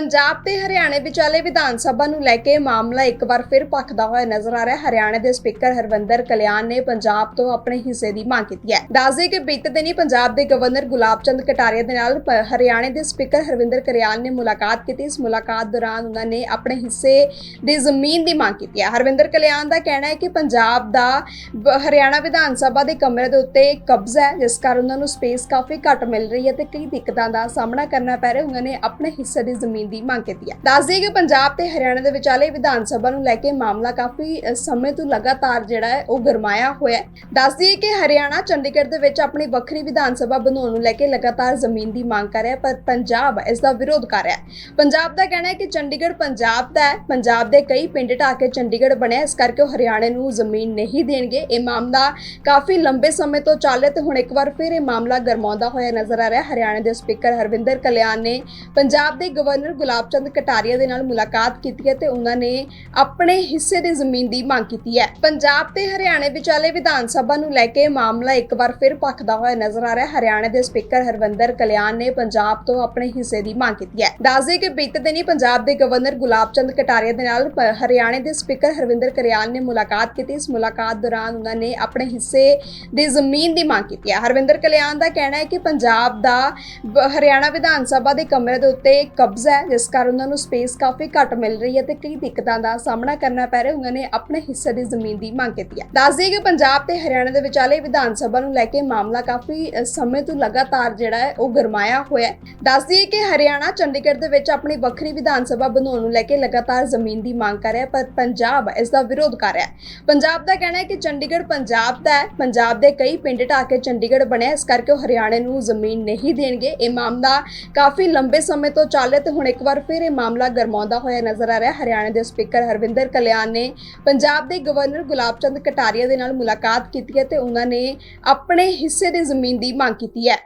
ਪੰਜਾਬ ਤੇ ਹਰਿਆਣੇ ਵਿਚਾਲੇ ਵਿਧਾਨ ਸਭਾ ਨੂੰ ਲੈ ਕੇ ਮਾਮਲਾ ਇੱਕ ਵਾਰ ਫਿਰ ਭਖਦਾ ਹੋਇਆ ਨਜ਼ਰ ਆ ਰਿਹਾ। ਹੈ ਹਰਿਆਣਾ ਦੇ ਸਪੀਕਰ ਹਰਵਿੰਦਰ ਕਲਿਆਣ ਨੇ ਪੰਜਾਬ ਤੋਂ ਆਪਣੇ ਹਿੱਸੇ ਦੀ ਮੰਗ ਕੀਤੀ ਹੈ। ਦੱਸਦੇ ਕਿ ਬੀਤੇ ਦਿਨੀ ਪੰਜਾਬ ਦੇ ਗਵਰਨਰ ਗੁਲਾਬ ਚੰਦ ਕਟਾਰੀਆ ਦੇ ਨਾਲ ਪ- ਦੇ ਸਪੀਕਰ ਹਰਵਿੰਦਰ ਕਲਿਆਣ ਨੇ ਮੁਲਾਕਾਤ ਕੀਤੀ। ਇਸ ਮੁਲਾਕਾਤ ਦੌਰਾਨ ਉਹਨਾਂ ਨੇ ਆਪਣੇ ਹਿੱਸੇ ਦੀ ਜ਼ਮੀਨ ਦੀ ਮੰਗ ਕੀਤੀ ਹੈ। ਹਰਵਿੰਦਰ ਕਲਿਆਣ ਦਾ ਕਹਿਣਾ ਹੈ ਕਿ ਪੰਜਾਬ ਦਾ ਹਰਿਆਣਾ ਵਿਧਾਨ ਸਭਾ ਦੇ ਕਮਰੇ ਦੇ ਉੱਤੇ ਕਬਜ਼ਾ ਹੈ, ਜਿਸ ਕਾਰਨ ਉਹਨਾਂ ਨੂੰ ਸਪੇਸ ਕਾਫੀ ਘੱਟ ਮਿਲ ਰਹੀ ਹੈ ਤੇ ਕਈ ਦਿੱਕਤਾਂ ਦਾ ਸਾਹਮਣਾ ਕਰਨਾ ਪੈ ਰਿਹਾ ਉਹਨਾਂ ਨੇ ਆਪਣੇ ਹਿੱਸੇ ਦੀ ਜ਼ਮੀਨ ਦੀ ਮੰਗ ਕੀਤੀ ਹੈ। ਦੱਸ ਦਈਏ ਕਿ ਪੰਜਾਬ ਤੇ ਹਰਿਆਣਾ ਦੇ ਵਿਚਾਲੇ ਵਿਧਾਨ ਸਭਾ ਨੂੰ ਲੈ ਕੇ ਮਾਮਲਾ ਕਾਫੀ ਸਮੇਂ ਤੋਂ ਲਗਾਤਾਰ ਜਿਹੜਾ ਹੈ ਉਹ ਗਰਮਾਇਆ ਹੋਇਆ ਹੈ। ਦੱਸ ਦਈਏ ਕਿ ਹਰਿਆਣਾ ਚੰਡੀਗੜ੍ਹ ਦੇ ਵਿੱਚ ਆਪਣੀ ਵੱਖਰੀ ਵਿਧਾਨ ਸਭਾ ਬਣਾਉਣ ਨੂੰ ਲੈ ਕੇ ਲਗਾਤਾਰ ਜ਼ਮੀਨ ਦੀ ਮੰਗ ਕਰ ਰਿਹਾ ਪਰ ਪੰਜਾਬ ਇਸ ਦਾ ਵਿਰੋਧ ਕਰ ਰਿਹਾ ਹੈ। ਪੰਜਾਬ ਦਾ ਕਹਿਣਾ ਹੈ ਕਿ ਚੰਡੀਗੜ੍ਹ ਪੰਜਾਬ ਦਾ ਹੈ, ਪੰਜਾਬ ਦੇ ਕਈ ਪਿੰਡ ਢਾਹ ਕੇ ਚੰਡੀਗੜ੍ਹ ਬਣਿਆ ਇਸ ਕਰਕੇ ਉਹ ਹਰਿਆਣੇ ਨੂੰ ਜ਼ਮੀਨ ਨਹੀਂ ਦੇਣਗੇ। ਇਹ ਮਾਮਲਾ ਕਾਫੀ ਲੰਬੇ ਸਮੇਂ ਤੋਂ ਚੱਲ ਰਿਹਾ ਤੇ ਹੁਣ ਇੱਕ ਵਾਰ ਫਿਰ ਇਹ ਮਾਮਲਾ ਗਰਮਾਉਂਦਾ ਹੋਇਆ ਨਜ਼ਰ ਆ ਰਿਹਾ ਹੈ। ਹਰਿਆਣਾ ਦੇ ਸਪੀਕਰ ਹਰਵਿੰਦਰ ਕਲਿਆਣ ਨੇ ਪੰਜਾਬ ਦੇ ਗਵਰਨਰ ਗੁਲਾਬ ਚੰਦ ਕਟਾਰੀਆ ਦੇ ਨਾਲ ਮੁਲਾਕਾਤ ਕੀਤੀ ਹੈ ਤੇ ਉਹਨਾਂ ਨੇ ਆਪਣੇ ਹਿੱਸੇ ਦੀ ਜ਼ਮੀਨ ਦੀ ਮੰਗ ਕੀਤੀ ਹੈ। ਪੰਜਾਬ ਤੇ ਹਰਿਆਣੇ ਵਿਚਾਲੇ ਵਿਧਾਨ ਸਭਾ ਨੂੰ ਲੈ ਕੇ ਮਾਮਲਾ ਇੱਕ ਵਾਰ ਫਿਰ ਭਖਦਾ ਹੋਇਆ ਨਜ਼ਰ ਆ ਰਿਹਾ ਹੈ। ਹਰਿਆਣਾ ਦੇ ਸਪੀਕਰ ਹਰਵਿੰਦਰ ਕਲਿਆਣ ਨੇ ਪੰਜਾਬ ਤੋਂ ਆਪਣੇ ਹਿੱਸੇ ਦੀ ਮੰਗ ਕੀਤੀ ਹੈ। ਦੱਸਦੇ ਕਿ ਬੀਤੇ ਦਿਨੀ ਪੰਜਾਬ ਦੇ ਗਵਰਨਰ ਗੁਲਾਬ ਚੰਦ ਕਟਾਰੀਆ ਦੇ ਨਾਲ ਪ- ਹਰਿਆਣੇ ਦੇ ਸਪੀਕਰ ਹਰਵਿੰਦਰ ਕਲਿਆਣ ਨੇ ਮੁਲਾਕਾਤ ਕੀਤੀ। ਇਸ ਮੁਲਾਕਾਤ ਦੌਰਾਨ ਉਹਨਾਂ ਨੇ ਆਪਣੇ ਹਿੱਸੇ ਦੀ ਜ਼ਮੀਨ ਦੀ ਮੰਗ ਕੀਤੀ ਹੈ। ਹਰਵਿੰਦਰ ਕਲਿਆਣ ਦਾ ਕਹਿਣਾ ਹੈ ਕਿ ਪੰਜਾਬ ਦਾ ਹਰਿਆਣਾ ਵਿਧਾਨ ਸਭਾ ਦੇ ਕਮਰੇ ਦੇ ਉੱਤੇ ਕਬਜ਼ਾ ਹੈ ਜਿਸ ਕਾਰਨ ਉਹਨਾਂ ਨੂੰ ਸਪੇਸ ਕਾਫੀ ਘੱਟ ਮਿਲ ਰਹੀ ਹੈ ਤੇ ਕਈ ਦਿੱਕਤਾਂ ਦਾ ਸਾਹਮਣਾ ਕਰਨਾ ਪੈ ਰਿਹਾ, ਉਹਨਾਂ ਨੇ ਆਪਣੇ ਹਿੱਸੇ ਦੀ ਜ਼ਮੀਨ ਦੀ ਮੰਗ ਕੀਤੀ ਹੈ। ਦੱਸ ਦਈਏ ਕਿ ਪੰਜਾਬ ਤੇ ਹਰਿਆਣਾ ਦੇ ਵਿਚਾਲੇ ਵਿਧਾਨ ਸਭਾ ਨੂੰ ਲੈ ਕੇ ਮਾਮਲਾ ਕਾਫੀ ਸਮੇਂ ਤੋਂ ਲਗਾਤਾਰ ਜਿਹੜਾ ਹੈ ਉਹ ਗਰਮਾਇਆ ਹੋਇਆ ਹੈ। ਦੱਸ ਦਈਏ ਕਿ ਹਰਿਆਣਾ ਚੰਡੀਗੜ੍ਹ ਦੇ ਵਿੱਚ ਆਪਣੀ ਵੱਖਰੀ ਵਿਧਾਨ ਸਭਾ ਬਣਾਉਣ ਨੂੰ ਲੈ ਕੇ ਲਗਾਤਾਰ ਜ਼ਮੀਨ ਦੀ ਮੰਗ ਕਰ ਰਿਹਾ ਪਰ ਪੰਜਾਬ ਇਸ ਦਾ ਵਿਰੋਧ ਕਰ ਰਿਹਾ ਹੈ। ਪੰਜਾਬ ਦਾ ਕਹਿਣਾ ਹੈ ਕਿ ਚੰਡੀਗੜ੍ਹ ਪੰਜਾਬ ਦਾ ਹੈ, ਪੰਜਾਬ ਦੇ ਕਈ ਪਿੰਡ ਢਾਹ ਕੇ ਚੰਡੀਗੜ੍ਹ ਬਣਿਆ, ਇਸ ਕਰਕੇ ਉਹ ਹਰਿਆਣੇ ਨੂੰ ਜ਼ਮੀਨ ਨਹੀਂ ਦੇਣਗੇ। ਇਹ ਮਾਮਲਾ ਕਾਫੀ ਲੰਬੇ ਸਮੇਂ ਤੋਂ ਚੱਲ ਰਿਹਾ ਤੇ ਹੁਣ ਇੱਕ ਵਾਰ ਫਿਰ ਇਹ ਮਾਮਲਾ ਗਰਮਾਉਂਦਾ ਹੋਇਆ ਨਜ਼ਰ ਆ ਰਿਹਾ। ਹੈ ਹਰਿਆਣਾ ਦੇ ਸਪੀਕਰ ਹਰਵਿੰਦਰ ਕਲਿਆਣ ਨੇ ਪੰਜਾਬ ਦੇ ਗਵਰਨਰ ਗੁਲਾਬ ਚੰਦ ਕਟਾਰੀਆ ਦੇ ਨਾਲ ਮੁਲਾਕਾਤ ਕੀਤੀ ਹੈ ਤੇ ਉਹਨਾਂ ਨੇ ਆਪਣੇ ਹਿੱਸੇ ਦੀ ਜ਼ਮੀਨ ਦੀ ਮੰਗ ਕੀਤੀ ਹੈ।